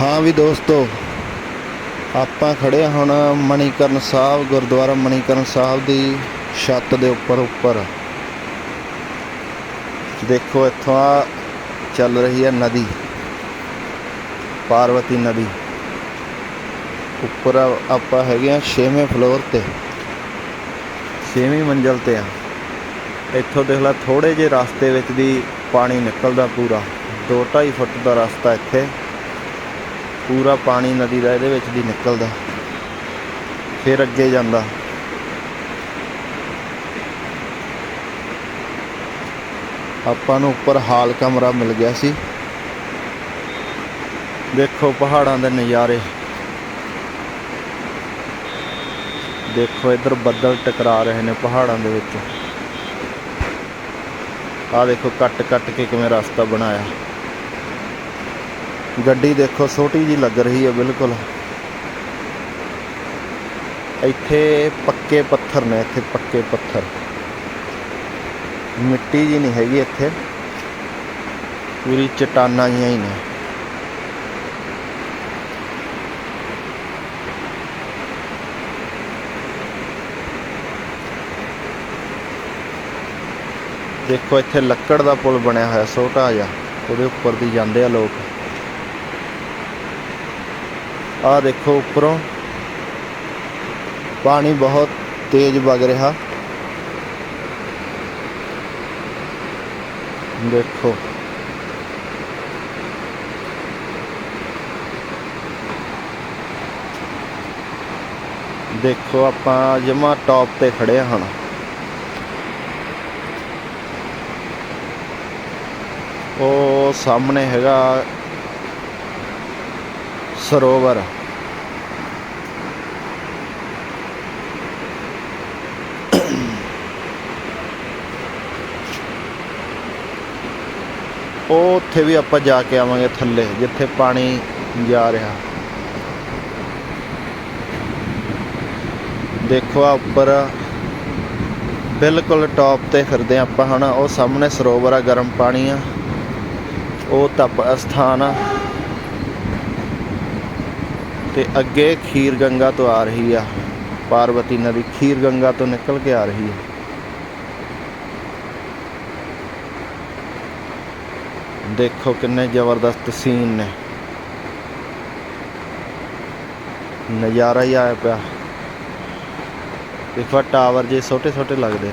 ਹਾਂ ਵੀ ਦੋਸਤੋ, ਆਪਾਂ ਖੜੇ ਹਾਂ ਹੁਣ ਮਣੀਕਰਨ ਸਾਹਿਬ, ਗੁਰਦੁਆਰਾ ਮਣੀਕਰਨ ਸਾਹਿਬ ਦੀ ਛੱਤ ਦੇ ਉੱਪਰ ਉੱਪਰ। ਦੇਖੋ ਇੱਥੋਂ ਆ ਚੱਲ ਰਹੀ ਹੈ ਨਦੀ, ਪਾਰਵਤੀ ਨਦੀ। ਉੱਪਰ ਆਪਾਂ ਹੈਗੇ ਆ 6ਵੇਂ ਫਲੋਰ ਤੇ 6ਵੀਂ ਮੰਜ਼ਲ ਤੇ ਆ। ਇੱਥੋਂ ਦੇਖ ਲੈ ਥੋੜੇ ਜਿਹੇ ਰਸਤੇ ਵਿੱਚ ਦੀ ਪਾਣੀ ਨਿਕਲਦਾ ਪੂਰਾ 2.5 ਫੁੱਟ ਦਾ ਰਸਤਾ ਇੱਥੇ। ਪੂਰਾ ਪਾਣੀ ਨਦੀ ਦਾ ਇਹਦੇ ਵਿੱਚ ਦੀ ਨਿਕਲਦਾ। ਫਿਰ ਅੱਗੇ ਜਾਂਦਾ। ਆਪਾਂ ਨੂੰ ਉੱਪਰ ਹਾਲ ਕਮਰਾ ਮਿਲ ਗਿਆ ਸੀ। ਦੇਖੋ ਪਹਾੜਾਂ ਦੇ ਨਜ਼ਾਰੇ। ਦੇਖੋ ਇੱਧਰ ਬੱਦਲ ਟਕਰਾ ਰਹੇ ਨੇ ਪਹਾੜਾਂ ਦੇ ਵਿੱਚ। ਆਹ ਦੇਖੋ ਕੱਟ ਕੱਟ ਕੇ ਕਿਵੇਂ ਰਸਤਾ ਬਣਾਇਆ। ਗੱਡੀ ਦੇਖੋ ਛੋਟੀ ਜੀ ਲੱਗ ਰਹੀ ਹੈ ਬਿਲਕੁਲ। ਇੱਥੇ ਪੱਕੇ ਪੱਥਰ ਨੇ, ਇੱਥੇ ਪੱਕੇ ਪੱਥਰ। ਮਿੱਟੀ ਜੀ ਨਹੀਂ ਹੈਗੀ ਇੱਥੇ। ਪੂਰੀ ਚਟਾਨਾਂ ਜੀਆਂ ਹੀ ਨੇ। ਦੇਖੋ ਇੱਥੇ ਲੱਕੜ ਦਾ ਪੁਲ ਬਣਿਆ ਹੋਇਆ, ਛੋਟਾ ਜਿਹਾ। ਉਹਦੇ ਉੱਪਰ ਦੀ ਜਾਂਦੇ ਆ ਲੋਕ। ਆਹ ਦੇਖੋ ਉੱਪਰੋਂ ਪਾਣੀ ਬਹੁਤ ਤੇਜ਼ ਵਗ ਰਿਹਾ ਦੇਖੋ ਦੇਖੋ ਆਪਾਂ ਜਮਾ ਟੌਪ ਤੇ ਖੜੇ ਹਾਂ ਹੁਣ ਉਹ ਸਾਹਮਣੇ ਹੈਗਾ ਸਰੋਵਰ। ਉਹ ਉੱਥੇ ਵੀ ਆਪਾਂ ਜਾ ਕੇ ਆਵਾਂਗੇ ਥੱਲੇ, ਜਿੱਥੇ ਪਾਣੀ ਜਾ ਰਿਹਾ। ਦੇਖੋ ਆ ਉੱਪਰ, ਬਿਲਕੁਲ ਟੌਪ ਤੇ ਫਿਰਦੇ ਹਾਂ ਆਪਾਂ ਹੁਣ ਉਹ ਸਾਹਮਣੇ ਸਰੋਵਰ ਆ, ਗਰਮ ਪਾਣੀ ਆ। ਉਹ ਤਪ ਅਸਥਾਨ ਆ। ਤੇ ਅੱਗੇ ਖੀਰ ਗੰਗਾ ਤੋਂ ਆ ਰਹੀ ਆ। ਪਾਰਵਤੀ ਨਦੀ ਖੀਰ ਗੰਗਾ ਤੋਂ ਨਿਕਲ ਕੇ ਆ ਰਹੀ ਹੈ ਦੇਖੋ ਕਿੰਨੇ ਜ਼ਬਰਦਸਤ ਸੀਨ ਨੇ। ਨਜ਼ਾਰਾ ਹੀ ਆਇਆ ਪਿਆ। ਦੇਖੋ ਟਾਵਰ ਜੇ ਛੋਟੇ ਛੋਟੇ ਲੱਗਦੇ।